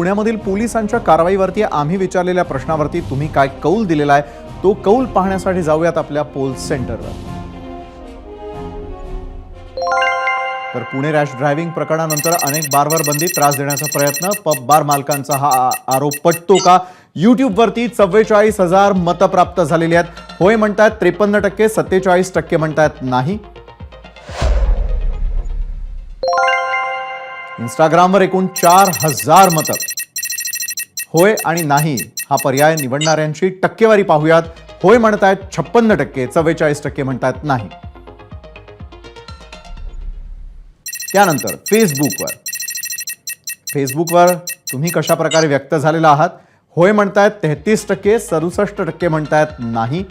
पुण्यामधील पोलिसांच्या कारवाईवरती आम्ही विचारलेल्या प्रश्नावरती तुम्ही काय कौल दिलेला आहे तो कौल पाहण्यासाठी जाऊयात आपल्या पोल सेंटरवर. तर पुणे रॅश ड्रायव्हिंग प्रकरणानंतर अनेक बारवर बंदी त्रास देण्याचा प्रयत्न पब बार मालकांचा हा आरोप पटतो का? युट्यूबवरती चव्वेचाळीस हजार मतं प्राप्त झालेली आहेत. होय म्हणतायत त्रेपन्न टक्के सत्तेचाळीस टक्के म्हणतात नाही. इंस्टाग्रामवर एकूण चार हजार मतं. होय आणि नाही हा पर्याय निवडणाऱ्यांची टक्केवारी पाहूयात. होय म्हणतायत छप्पन्न टक्के चव्वेचाळीस टक्के म्हणतात नाही. त्यानंतर फेसबुकवर. फेसबुकवर तुम्ही कशा प्रकारे व्यक्त झालेला आहात? होय म्हणतायत तेहतीस टक्के सदुसष्ट टक्के म्हणतायत नाही.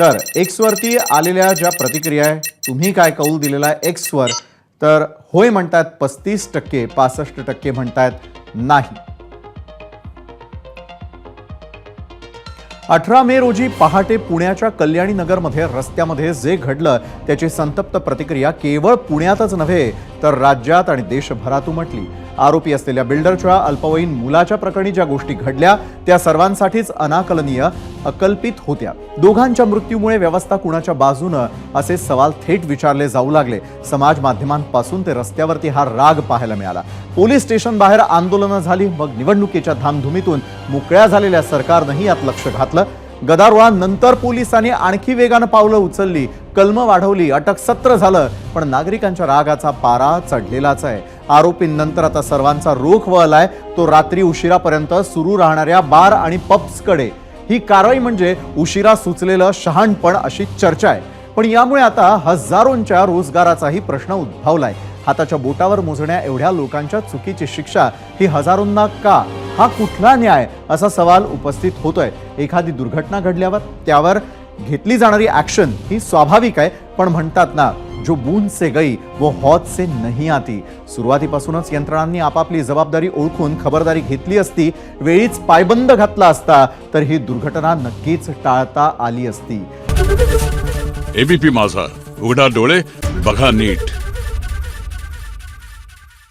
तर एक्सवरती आलेल्या ज्या प्रतिक्रिया आहे तुम्ही काय कौल दिलेला आहे एक्सवर तर होय म्हणतात पस्तीस टक्के पासष्ट टक्के म्हणतायत नाही. अठरा मे रोजी पहाटे पुण्याच्या कल्याणी नगरमध्ये रस्त्यामध्ये जे घडलं त्याची संतप्त प्रतिक्रिया केवळ पुण्यातच नव्हे तर राज्यात आणि देशभरात उमटली. आरोपी असलेल्या बिल्डरच्या अल्पवयीन मुलाच्या प्रकरणी ज्या गोष्टी घडल्या त्या सर्वांसाठीच अनाकलनीय अकल्पित होत्या. दोघांच्या मृत्यूमुळे व्यवस्था कुणाच्या बाजूनं असे सवाल थेट विचारले जाऊ लागले. समाज माध्यमांपासून ते रस्त्यावरती हा राग पाहायला मिळाला. पोलीस स्टेशन बाहेर आंदोलनं झाली मग निवडणुकीच्या धामधुमीतून मोकळ्या झालेल्या सरकारनंही यात लक्ष घातलं. गदारोळानंतर पोलिसांनी आणखी वेगानं पावलं उचलली कलम वाढवली अटक सत्र झालं पण नागरिकांच्या रागाचा पारा चढलेलाच आहे. आरोपींनंतर आता सर्वांचा रोख वळलाय तो रात्री उशिरापर्यंत सुरू राहणाऱ्या बार आणि पब्सकडे. ही कारवाई म्हणजे उशिरा सुचलेलं शहाणपण अशी चर्चा आहे. पण यामुळे आता हजारोंच्या रोजगाराचाही प्रश्न उद्भवलाय. हाताच्या बोटावर मोजण्या एवढ्या लोकांच्या चुकीची शिक्षा ही हजारोंना का? हा कुठला न्याय? असा सवाल उपस्थित होतोय. एखादी दुर्घटना घडल्यावर त्यावर घेतली जाणारी ॲक्शन ही स्वाभाविक आहे. पण म्हणतात ना जो बूंद से गई वो हौद से नहीं आती. सुरुवातीपासूनच यंत्रणांनी आपापली जबाबदारी ओळखून खबरदारी घेतली असती वेळीच पायबंद घातला असता तर ही दुर्घटना नक्कीच टाळता आली असती. एबीपी माझा. उघडा डोळे बघा नीट.